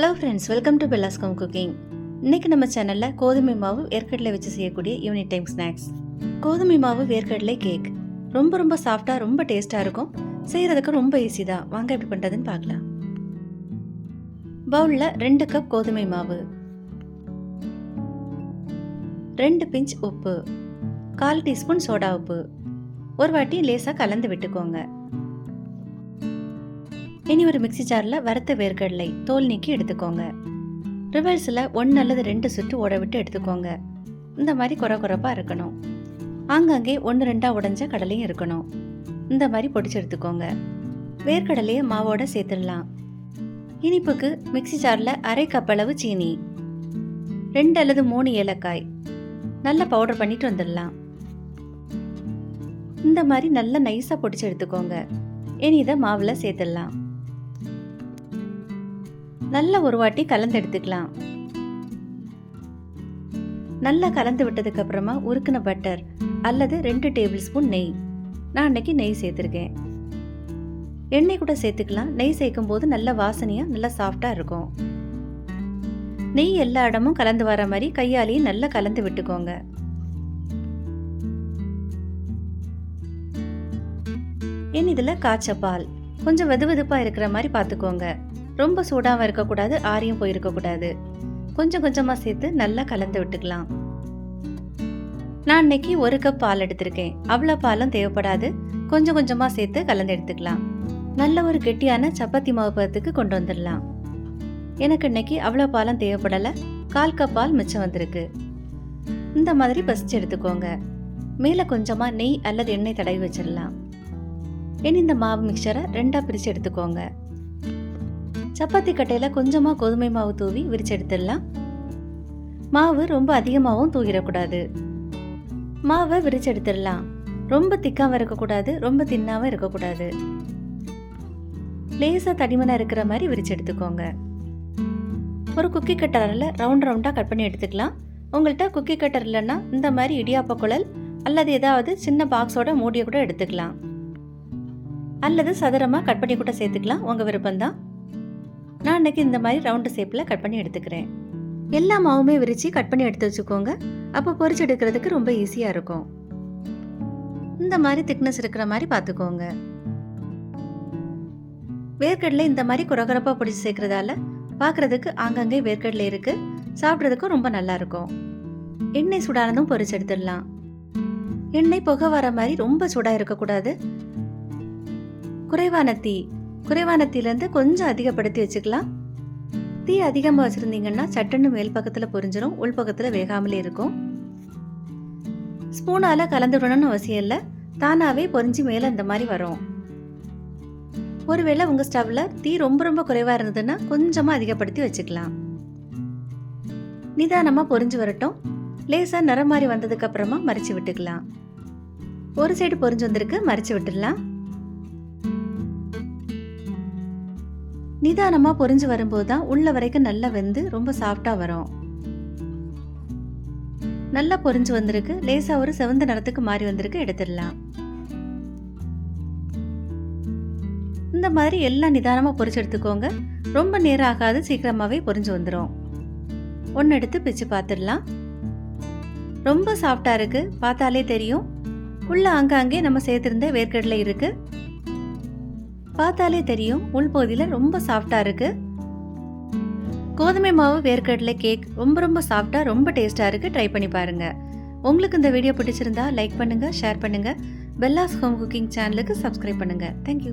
Hello friends welcome to பெல்லாஸ்கம் cooking இன்றைக்கி நம்ம சேனலில் கோதுமை மாவு வேர்க்கடலை வச்சு செய்யக்கூடிய யூனிட் டைம் ஸ்நாக்ஸ் கோதுமை மாவு வேர்க்கடலை கேக் ரொம்ப ரொம்ப சாஃப்டாக ரொம்ப டேஸ்ட்டாக இருக்கும். செய்கிறதுக்கு ரொம்ப ஈஸி தான். வாங்க எப்படி பண்ணுறதுன்னு பார்க்கலாம். பவுலில் ரெண்டு கப் கோதுமை மாவு. ரெண்டு பிஞ்ச் உப்பு. கால் டீஸ்பூன் சோடா உப்பு. ஒரு வாட்டி லேசாக கலந்து விட்டுக்கோங்க. இனி ஒரு மிக்ஸி ஜாரில் வறுத்த வேர்க்கடலை தோல் நீக்கி எடுத்துக்கோங்க. ரிவர்ஸில் ஒன்று அல்லது ரெண்டு சுற்று ஓட விட்டு எடுத்துக்கோங்க. இந்த மாதிரி குறை குறைப்பாக இருக்கணும். ஆங்காங்கே ஒன்று ரெண்டாக உடஞ்ச கடலையும் இருக்கணும். இந்த மாதிரி பொடிச்சு எடுத்துக்கோங்க. வேர்க்கடலையை மாவோட சேர்த்துடலாம். இனிப்புக்கு மிக்ஸி ஜாரில் அரை கப் அளவு சீனி ரெண்டு அல்லது மூணு ஏலக்காய். நல்லா பவுடர் பண்ணிட்டு வந்துடலாம். இந்த மாதிரி நல்லா நைஸாக பொடிச்சு எடுத்துக்கோங்க. இனி இதை மாவில் சேர்த்துடலாம். நல்லா ஒரு வாட்டி கலந்து எடுத்துக்கலாம். நல்லா கலந்து விட்டதுக்கு அப்புறமா உருக்கின பட்டர் அல்லது ரெண்டு டேபிள் ஸ்பூன் நெய். நான் அன்னைக்கு நெய் சேர்த்துருக்கேன். எண்ணெய் கூட சேர்த்துக்கலாம். நெய் சேர்க்கும் போது நல்ல வாசனையாக நல்லா சாஃப்டாக இருக்கும். நெய் எல்லா இடமும் கலந்து வர மாதிரி கையாலேயே நல்லா கலந்து விட்டுக்கோங்க. என் இதில் காய்ச்ச பால். கொஞ்சம் வெது வெதுப்பாக இருக்கிற மாதிரி பார்த்துக்கோங்க. ரொம்ப சூடாகவும் இருக்கக்கூடாது ஆரியும் போயிருக்கக்கூடாது. கொஞ்சம் கொஞ்சமாக சேர்த்து நல்லா கலந்து விட்டுக்கலாம். நான் இன்னைக்கு ஒரு கப் பால் எடுத்திருக்கேன். அவ்வளோ பாலும் தேவைப்படாது. கொஞ்சம் கொஞ்சமாக சேர்த்து கலந்து எடுத்துக்கலாம். நல்ல ஒரு கெட்டியான சப்பாத்தி மாவு பதத்துக்கு கொண்டு வந்துடலாம். எனக்கு இன்னைக்கு அவ்வளோ பாலும் தேவைப்படலை. கால் கப் பால் மிச்சம் வந்திருக்கு. இந்த மாதிரி பசிச்சு எடுத்துக்கோங்க. மேலே கொஞ்சமாக நெய் அல்லது எண்ணெய் தடவி வச்சிடலாம். இனி இந்த மாவு மிக்சரை ரெண்டாக பிரித்து எடுத்துக்கோங்க. சப்பாத்தி கட்டையில் கொஞ்சமாக கோதுமை மாவு தூவி விரிச்செடுத்துடலாம். மாவு ரொம்ப அதிகமாகவும் தூக்கிடக்கூடாது மாவை விரிச்செடுத்துடலாம். ரொம்ப திக்காமல் இருக்கக்கூடாது ரொம்ப தின்னாவும் இருக்கக்கூடாது. லேசாக தடிமனாக இருக்கிற மாதிரி விரிச்சு எடுத்துக்கோங்க ஒரு குக்கி கட்டரில் ரவுண்ட் ரவுண்டாக கட் பண்ணி எடுத்துக்கலாம். உங்கள்கிட்ட குக்கி கட்டர் இல்லைன்னா இந்த மாதிரி இடியாப்ப குழல் அல்லது ஏதாவது சின்ன பாக்ஸோட மூடியை கூட எடுத்துக்கலாம். அல்லது சதுரமாக கட் பண்ணி கூட சேர்த்துக்கலாம் உங்கள் விருப்பம்தான். நான் இன்னைக்கு இந்த மாதிரி ரவுண்டு ஷேப்பில் கட் பண்ணி எடுத்துக்கிறேன். எல்லா மாவுமே விரித்து கட் பண்ணி எடுத்து வச்சுக்கோங்க. அப்போ பொரிச்சு எடுக்கிறதுக்கு ரொம்ப ஈஸியாக இருக்கும். இந்த மாதிரி திக்னஸ் இருக்கிற மாதிரி பார்த்துக்கோங்க. வேர்க்கடலை இந்த மாதிரி குறகுறப்பாக பிடிச்சி சேர்க்கறதால பார்க்குறதுக்கு ஆங்கங்கே வேர்க்கடலை இருக்குது சாப்பிட்றதுக்கும் ரொம்ப நல்லா இருக்கும். எண்ணெய் சூடானதும் பொரிச்சு எடுத்துடலாம். எண்ணெய் புகை வர மாதிரி ரொம்ப சூடாக இருக்கக்கூடாது. குறைவான தீ குறைவான தீலேருந்து கொஞ்சம் அதிகப்படுத்தி வச்சுக்கலாம். தீ அதிகமாக வச்சுருந்தீங்கன்னா சட்டுன்னு மேல் பக்கத்தில் பொரிஞ்சிடும் உள் பக்கத்தில் வேகாமலே இருக்கும். ஸ்பூனால் கலந்து விடணும்னு அவசியம் இல்லை. தானாகவே பொரிஞ்சு மேலே இந்த மாதிரி வரும். ஒருவேளை உங்கள் ஸ்டவ்வில் தீ ரொம்ப ரொம்ப குறைவாக இருந்ததுன்னா கொஞ்சமாக அதிகப்படுத்தி வச்சுக்கலாம். நிதானமாக பொரிஞ்சு வரட்டும். லேசாக நிறம் மாதிரி வந்ததுக்கப்புறமா அப்புறமா விட்டுக்கலாம். ஒரு சைடு பொரிஞ்சு வந்திருக்கு மறிச்சு விட்டுடலாம். நிதானமாக பொரிஞ்சு வரும்போது தான் உள்ள வரைக்கும் நல்லா வெந்து ரொம்ப சாஃப்டாக வரும். நல்லா பொரிஞ்சு வந்திருக்கு. லேசா ஒரு செவந்த நிறத்துக்கு மாறி வந்திருக்கு. எடுத்துடலாம். இந்த மாதிரி எல்லாம் நிதானமாக பொறிச்சு எடுத்துக்கோங்க. ரொம்ப நேரம் ஆகாது. சீக்கிரமாகவே பொரிஞ்சு வந்துடும் ஒன்று எடுத்து பிச்சு பார்த்துடலாம் ரொம்ப சாஃப்டாக இருக்குது பார்த்தாலே தெரியும். உள்ள அங்கங்கே நம்ம சேர்த்துருந்த வேர்க்கடலை இருக்குது பார்த்தாலே தெரியும் உள்பகுதியில் ரொம்ப சாஃப்டாக இருக்கு. கோதுமை மாவு வேர்க்கடலை கேக் ரொம்ப ரொம்ப சாஃப்டாக ரொம்ப டேஸ்ட்டாக இருக்குது ட்ரை பண்ணி பாருங்கள் உங்களுக்கு இந்த வீடியோ பிடிச்சிருந்தா லைக் பண்ணுங்கள் ஷேர் பண்ணுங்கள் பெல்லாஸ் ஹோம் குக்கிங் சேனலுக்கு சப்ஸ்கிரைப் பண்ணுங்கள் தேங்க்யூ